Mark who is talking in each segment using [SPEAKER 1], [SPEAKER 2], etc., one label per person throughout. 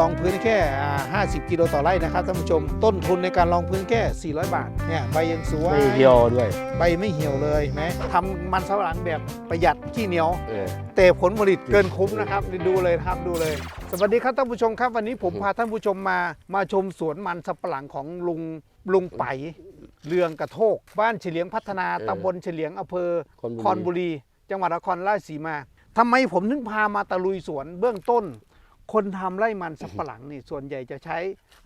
[SPEAKER 1] รองพื้นแค่อ่า50 กิโลต่อไร่นะครับท่านผู้ชม ต้นทุนในการรองพื้นแค่ 400 บาท เนี่ยใบยังสวย
[SPEAKER 2] ไม่เหี่ยวด้วย
[SPEAKER 1] ใบไม่เหี่ยวเลยเห็นไหมทำมันสำปะหลังแบบประหยัดขี้เหนียว
[SPEAKER 2] เออ
[SPEAKER 1] แต่ผลผลิตเกินคุ้มนะครับดูเลยนะครับดูเลย สวัสดีครับท่านผู้ชมครับ วันนี้ผมพาท่านผู้ชมมามาชมสวนมันสำปะหลังของลุงลุงไปเรืองกระโทก บ้านเฉลียงพัฒนาตำบลเฉลียงอำเภอคอนบุรี จังหวัดนครราชสีมาทำไมผมถึงพามาตะลุยสวนเบื้องต้น คนทำไร่มันสำปะหลังนี่ส่วนใหญ่จะใช้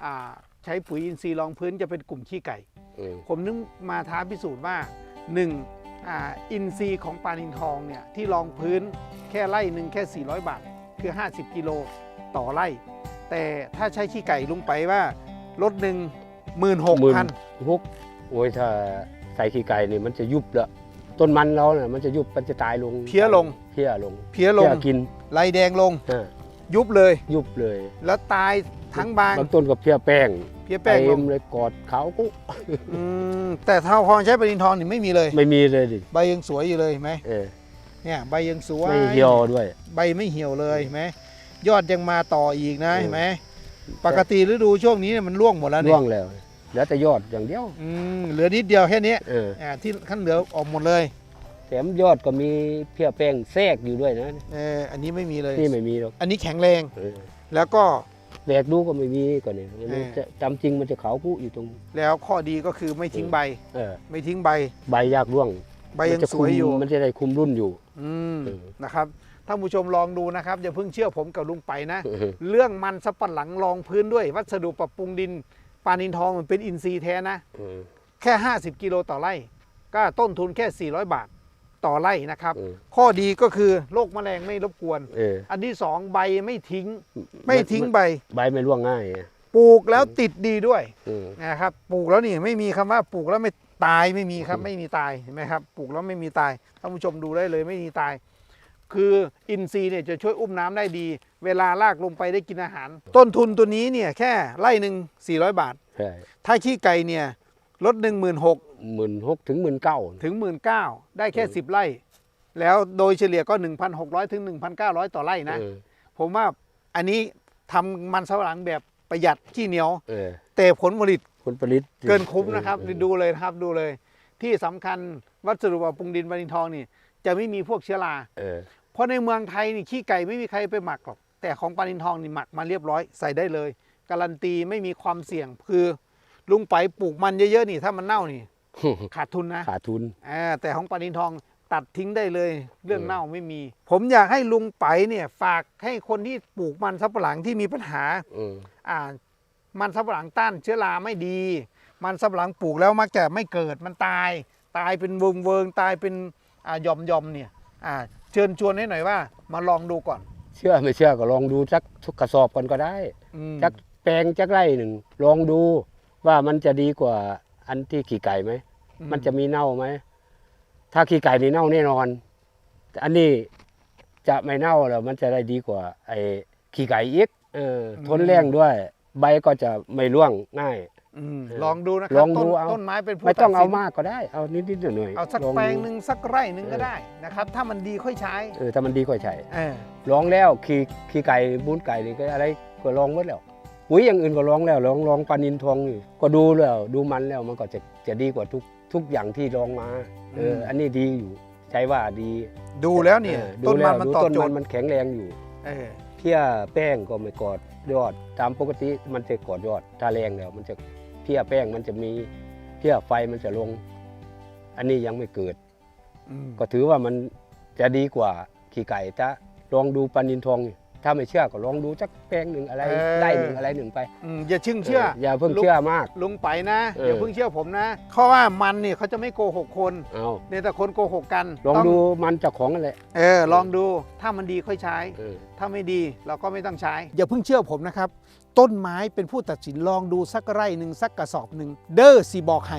[SPEAKER 1] อ่าใช้ปุ๋ยอินทรีย์รองพื้นจะเป็นกลุ่มขี้ไก่
[SPEAKER 2] เออ
[SPEAKER 1] ผมนึกมาท้าพิสูจน์ว่าหนึ่งอ่าอินซีย์ของปลานินทองเนี่ยที่รองพื้นแค่ไร่หนึ่งแค่ 400 บาท คือ 50 กิโลต่อไร่ แต่ถ้าใช้ขี้ไก่ลุงไปว่ารถหนึ่งหมื่นหก
[SPEAKER 2] หมื่น
[SPEAKER 1] พัน
[SPEAKER 2] หกโอ้ยถ้าใส่ขี้ไก่นี่มันจะยุบละต้นมันเราเนี่ยมันจะยุบมันจะตายลง
[SPEAKER 1] เพี้ยลง
[SPEAKER 2] เพี้ยลง
[SPEAKER 1] เพี้ยลง
[SPEAKER 2] เพี้ยกิน
[SPEAKER 1] ไรแดงลง
[SPEAKER 2] ฮะ
[SPEAKER 1] ยุบเลย
[SPEAKER 2] ยุบเลย
[SPEAKER 1] แล้วตายทั้งบาง
[SPEAKER 2] บางต้นก็เพี้ยแป้ง
[SPEAKER 1] เพี้ยแป้งล
[SPEAKER 2] เต็
[SPEAKER 1] ง
[SPEAKER 2] มเลยกอดเขากุ
[SPEAKER 1] อืมแต่ถ้าพอใช้ปลานินทองนี่ไม่มีเลย
[SPEAKER 2] ไม่มีเลยดิ
[SPEAKER 1] ใบยังสวยอยู่เลยเห็นไหม
[SPEAKER 2] เออ
[SPEAKER 1] เนี่ยใบยังสวย
[SPEAKER 2] ไม่เหี่ยวด้วย
[SPEAKER 1] ใบไม่เหี่ยวเลยเห็นไหมยอดยังมาต่ออีกนะ
[SPEAKER 2] เออ
[SPEAKER 1] เห็นไหมปกติฤดูช่วงนี้เนี่ยมันร่วงหมดแล้วเนี่
[SPEAKER 2] ร่วยงแล้วเหลือแต่ยอดอย่างเดียว
[SPEAKER 1] อืมเหลือนิดเดียวแค่นี้
[SPEAKER 2] เออ
[SPEAKER 1] อ่าที่ขั้นเหลือออกหมดเลย
[SPEAKER 2] แถมยอดก็มีเพี้ยแป้งแทรกอยู่ด้วยนะ
[SPEAKER 1] เอออันนี้ไม่มีเลย
[SPEAKER 2] นี่ไม่มีหรอก
[SPEAKER 1] อันนี้แข็งแรง
[SPEAKER 2] เออ
[SPEAKER 1] แล้วก็
[SPEAKER 2] แหวกดูก็ไม่มีก่อนเนี่ยมัน
[SPEAKER 1] เออ
[SPEAKER 2] จะจำจริงมันจะขาวกุอยู่ตรง
[SPEAKER 1] แล้วข้อดีก็คือไม่ทิ้งใบ
[SPEAKER 2] เออ
[SPEAKER 1] ไม่ทิ้งใบ
[SPEAKER 2] ใบยากร่วง
[SPEAKER 1] ใบยัง
[SPEAKER 2] มันจะ
[SPEAKER 1] สวยอยู่
[SPEAKER 2] คุมมันจะได้คุมรุ่นอยู่
[SPEAKER 1] อืม
[SPEAKER 2] เออ
[SPEAKER 1] นะครับท่านผู้ชมลองดูนะครับ อย่าเพิ่งเชื่อผมกับลุงไปนะ
[SPEAKER 2] เออ
[SPEAKER 1] เรื่องมันสำปะหลังรองพื้นด้วย วัสดุปรับปรุงดินปานินทองมันเป็นอินทรีย์แท้นะ
[SPEAKER 2] เออ
[SPEAKER 1] แค่ 50 กิโลต่อไร่ ก็ต้นทุนแค่ 400 บาท ต่อไร่นะครับ
[SPEAKER 2] เออ
[SPEAKER 1] ข้อดีก็คือโรคแมลงไม่รบกวน
[SPEAKER 2] เออ
[SPEAKER 1] อันที่สองใบไม่ทิ้ง ไม่ทิ้งใบ
[SPEAKER 2] ใบไม่ร่วงง่ายอะ
[SPEAKER 1] ปลูกแล้วติดดีด้วย
[SPEAKER 2] เออ
[SPEAKER 1] นะครับปลูกแล้วนี่ไม่มีคำว่าปลูกแล้วไม่ตายไม่มีครับ
[SPEAKER 2] อืม
[SPEAKER 1] ไม่มีตายเห็นไหมครับปลูกแล้วไม่มีตายท่านผู้ชมดูได้เลยไม่มีตาย คืออินทรีย์เนี่ยจะช่วยอุ้มน้ำได้ดี เวลาลากลงไปได้กินอาหาร ต้นทุนตัวนี้เนี่ยแค่ไร่หนึ่ง400 บาท
[SPEAKER 2] ใช่
[SPEAKER 1] ถ้าขี้ไก่เนี่ย ลดหนึ่งหมื่นหก
[SPEAKER 2] หมื่นหกถึงหมื่นเก้า
[SPEAKER 1] ถึงหมื่นเก้าได้แค่
[SPEAKER 2] อืม
[SPEAKER 1] 10 ไร่ แล้วโดยเฉลี่ยก็ 1,600 ถึง 1,900 ต่อไร่นะ
[SPEAKER 2] เออ
[SPEAKER 1] ผมว่าอันนี้ทำมันสำปะหลังแบบประหยัดขี้เหนียว
[SPEAKER 2] เออ
[SPEAKER 1] แต่ผลผลิต
[SPEAKER 2] ผลผลิต
[SPEAKER 1] เกินคุ้มนะครับ
[SPEAKER 2] เออ
[SPEAKER 1] ดูเลยนะครับดูเลย ที่สำคัญวัสดุปรับปรุงดินบานินทองนี่จะไม่มีพวกเชื้อรา
[SPEAKER 2] เออ
[SPEAKER 1] เพราะในเมืองไทยนี่ขี้ไก่ไม่มีใครไปหมักหรอกแต่ของปานินทองนี่หมักมาเรียบร้อยใส่ได้เลย การันตีไม่มีความเสี่ยงคือ ลุงไปปลูกมันเยอะๆนี่ ถ้ามันเน่านี่ ขาดทุนนะ
[SPEAKER 2] ขาดทุน
[SPEAKER 1] อ่าแต่ของปานินทองตัดทิ้งได้เลย เรื่อง
[SPEAKER 2] เออ
[SPEAKER 1] เน่าไม่มี ผมอยากให้ลุงไปเนี่ย ฝากให้คนที่ปลูกมันสำปะหลังที่มีปัญหา
[SPEAKER 2] เออ
[SPEAKER 1] อ่า มันสำปะหลังต้านเชื้อราไม่ดี มันสำปะหลังปลูกแล้วมักจะไม่เกิดมันตาย ตายเป็นเวิงเวิงตายเป็นอ่าหย่อมหย่อมเนี่ย อ่า เชิญชวนให้หน่อยว่า มาลองดูก่อน
[SPEAKER 2] เชื่อไม่เชื่อก็ลองดูสักทุกกระสอบก่อนก็ได้
[SPEAKER 1] อืม
[SPEAKER 2] จักแปลงจักไร่หนึ่งลองดู ว่ามันจะดีกว่าอันที่ขี่ไก่ไหม
[SPEAKER 1] อื
[SPEAKER 2] มันจะมีเน่าไหมถ้าขี้ไก่นี่เน่าแน่นอนแต่อันนี้จะไม่เน่าแล้วมันจะได้ดีกว่า ไอ้ขี้ไก่อีกเออทนแรงด้วย ใบก็จะไม่ร่วงง่าย
[SPEAKER 1] อืม
[SPEAKER 2] เออ
[SPEAKER 1] ลองดูนะค
[SPEAKER 2] ล
[SPEAKER 1] รั
[SPEAKER 2] อบงดู
[SPEAKER 1] ต้น
[SPEAKER 2] เอา
[SPEAKER 1] ต้นไม้เป็นผู้
[SPEAKER 2] ไม่ต้อง
[SPEAKER 1] ตัด
[SPEAKER 2] เอา
[SPEAKER 1] สิน
[SPEAKER 2] มากก็ได้ เอานิดๆหน่อยๆ
[SPEAKER 1] เอาสัก
[SPEAKER 2] ลอง
[SPEAKER 1] แปลง
[SPEAKER 2] ดู
[SPEAKER 1] หนึ่งสักไร่หนึ่งก็
[SPEAKER 2] เออ
[SPEAKER 1] ได้นะครับ ถ้ามันดีค่อยใช้
[SPEAKER 2] เออถ้ามันดีก็ใช่
[SPEAKER 1] เออ
[SPEAKER 2] ลองแล้วขี้ขี้ไก่บุญไก่นี่ก็อะไรก็ลองหมดแล้ว ปุ๋ยอย่างอื่นก็ลองแล้วลองลองปลานินทองนี่ก็ดูแล้วดูมันแล้วมันก็จะจะดีกว่าทุกทุกอย่างที่ลองมาเอออ
[SPEAKER 1] ม
[SPEAKER 2] อันนี้ดีอยู่ใช่ว่าดี
[SPEAKER 1] ดูแล้วเนี่ย
[SPEAKER 2] ออดู
[SPEAKER 1] ต้น
[SPEAKER 2] แล้
[SPEAKER 1] มัน
[SPEAKER 2] ว
[SPEAKER 1] มัน
[SPEAKER 2] ดู
[SPEAKER 1] ตอบ
[SPEAKER 2] ต้น
[SPEAKER 1] โจ
[SPEAKER 2] มั
[SPEAKER 1] ท
[SPEAKER 2] น
[SPEAKER 1] ย์
[SPEAKER 2] มันแข็งแรงอยู่
[SPEAKER 1] เออ
[SPEAKER 2] เพี้ยแป้งก็ไม่กอดยอด ตามปกติมันจะกอดยอดถ้าแรงแล้ว มันจะเพี้ยแป้งมันจะมีเพี้ยไฟมันจะลง อันนี้ยังไม่เกิด
[SPEAKER 1] อืม
[SPEAKER 2] ก็ถือว่ามันจะดีกว่าขี้ไก่ถ้าลองดูปลานินทองนี่ ถ้าไม่เชื่อก็ลองดูสักแป้งหนึ่งอะไรได้หนึ่งอะไรหนึ่งไป
[SPEAKER 1] อืมอย่าชึ่งเชื่อ
[SPEAKER 2] อย่าเพิ่งเชื่อมาก
[SPEAKER 1] ลุงไปนะ
[SPEAKER 2] เออ
[SPEAKER 1] อ ย่าเพิ่งเชื่อผมนะเพราะว่ามันเนี่ยเขาจะไม่โกหกคน
[SPEAKER 2] เอา
[SPEAKER 1] เนี่ยแต่คนโกหกกัน
[SPEAKER 2] ลอง
[SPEAKER 1] ต้
[SPEAKER 2] ดูมันเจากของนั่นแหละ
[SPEAKER 1] เออลองดูถ้ามันดีค่อยใช้
[SPEAKER 2] เออ
[SPEAKER 1] ถ้าไม่ดีเราก็ไม่ต้องใช้ อย่าเพิ่งเชื่อผมนะครับ ต้นไม้เป็นผู้ตัดสินลองดูสักไร่หนึ่งสักกระสอบหนึ่งเด้อสีบอกให้